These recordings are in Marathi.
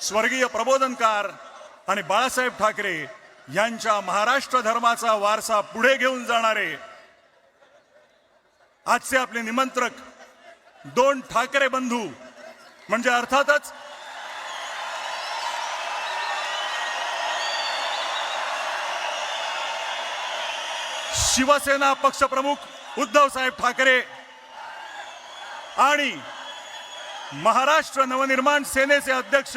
स्वर्गीय प्रबोधनकार आणि बाळासाहेब ठाकरे यांच्या महाराष्ट्र धर्माचा वारसा पुढे घेऊन जाणारे आजचे आपले निमंत्रक दोन ठाकरे बंधू म्हणजे अर्थातच शिवसेना पक्षप्रमुख उद्धव साहेब ठाकरे आणि महाराष्ट्र नवनिर्माण सेनेचे अध्यक्ष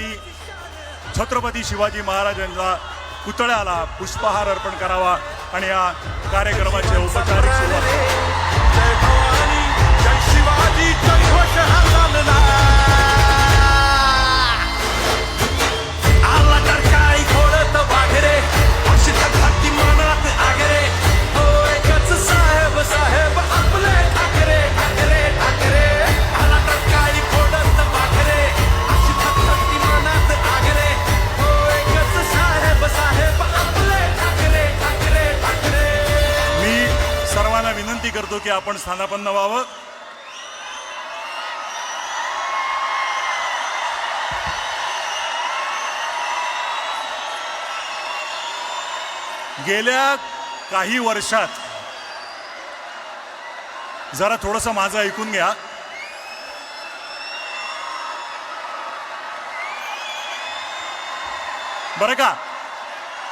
त्यांनी छत्रपती शिवाजी महाराजांचा पुतळ्याला पुष्पहार अर्पण करावा आणि या कार्यक्रमाचे औपचारिक सुरुवात. विनंती करतो की आपण स्थानापन्न व्हावं. गेल्या काही वर्षात जरा थोडस माझं ऐकून घ्या. बरं का?